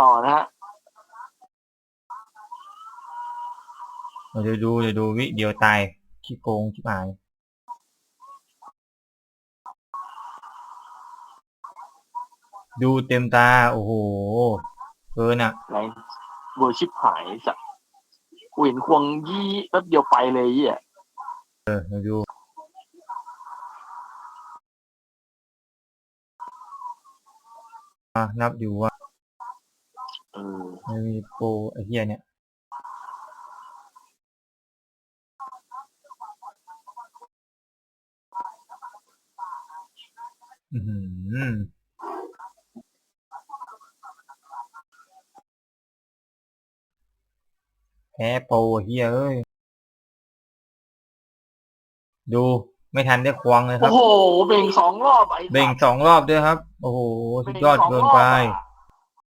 ต่อนะฮะเดี๋ยวดูเดี๋ยวดูวิเดียวตายขี้โกงชิบหายดูเต็มตา โอ้โหเกินอะไรเวอร์ชิปหายสัตว์กูเห็นควงยี่แป๊บเดียวไปเลยเหี้ยเออเดี๋ยวดูอะนับอยู่ว่า เออไม่มีโปรไอ้เหี้ยเนี่ย อือหือแพ้โปรเฮียเอ้ย ดูไม่ทันได้ควงเลยคโอ้รับ โหเบ่งสองรอบไอ้สัตว์เบ่งสองรอบด้วยครับ โอ้โห สุดยอดเกินไป บ่งสองรอบอะ